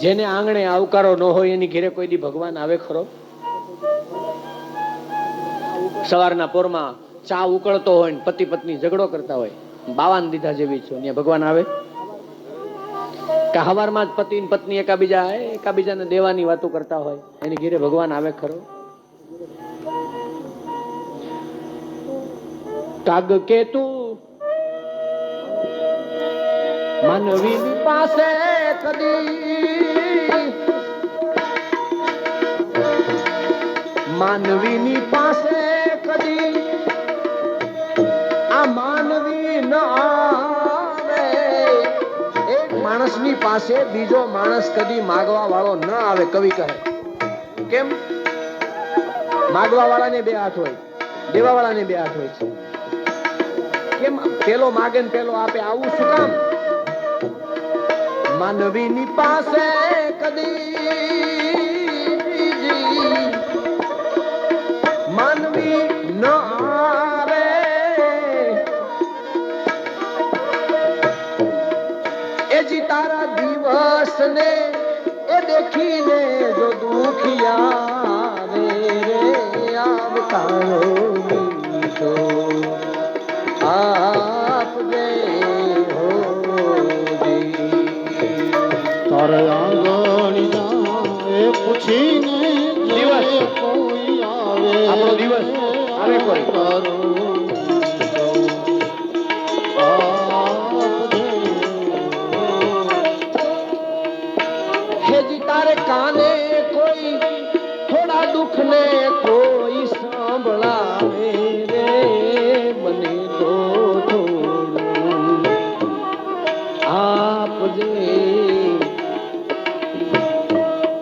જેને આંગણે આવકારો ન હોય એની ઘેરે કોઈ દી ભગવાન આવે ખરો? સવારના પોરમાં ચા ઉકળતો હોય ને પતિ પત્ની ઝઘડો કરતા હોય, બાવાન દીધા જેવી છો ત્યાં ભગવાન આવે? કે હવારમાં જ પતિ ને પત્ની એકાબીજા એકાબીજાને દેવાની વાતો કરતા હોય, એની ઘેરે ભગવાન આવે ખરો? કાગ કે તું માનવી પાસે કદી. માનવીની પાસે કદી આ માનવી ન આવે. એક માણસની પાસે બીજો માણસ કદી માગવા વાળો ન આવે, કવિ કહે. કેમ? માગવા વાળાને બે હાથ હોય દેવા વાળાને બે હાથ હોય છે. કેમ? પેલો માગે ને પેલો આપે, આવું શું કામ? માનવીની પાસે કદી માનવી ન આવે. એ જી તારા દિવસ ને એ દેખીને જો દુખિયા રે, આવતા મીઠો આપજે તારે આંગણી એ પૂછીને દિવસ. કોઈ આવે આપણો દિવસ. આવે કોઈ. તારો આપજે. તારે કાને કોઈ થોડા દુઃખ ને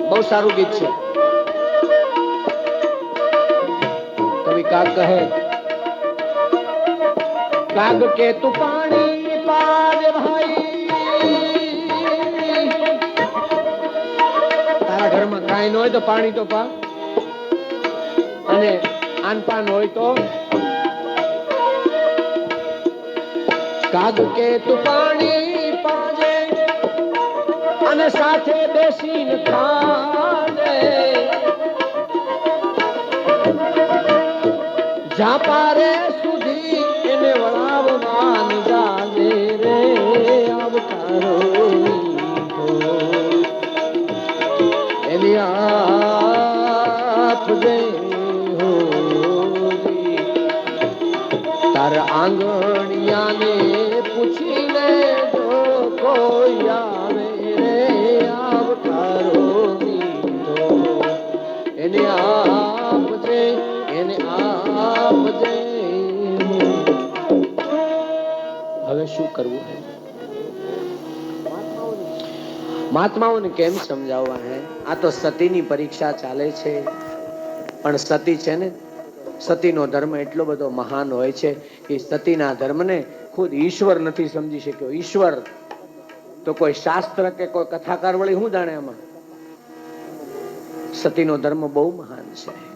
બહુ સારું ગીત છે. કવિ કાગ કહે, કાગ કે તું પાણી પાર ભાઈ? તારા ઘરમાં કાંઈ ન હોય તો પાણી તો પા. અને આનપાન હોય તો કાગ કે તું પાણી અને સાથે બેસીને ખાજે જાપારે સુધી એને વળાવ માન જાજે રે અવતારો. એની આપજે દે તાર આંગણિયાને પૂછીને જો કોઈ શું કરવું? હે મહાત્માઓને કેમ સમજાવવા હે? આ તો સતીની પરીક્ષા ચાલે છે. પણ સતી છે ને, સતીનો ધર્મ એટલો બધો મહાન હોય છે કે સતીના ધર્મને ખુદ ઈશ્વર નથી સમજી શક્યો. ઈશ્વર તો કોઈ શાસ્ત્ર કે કોઈ કથાકાર વળી શું જાણે આમાં? સતીનો ધર્મ બહુ મહાન છે.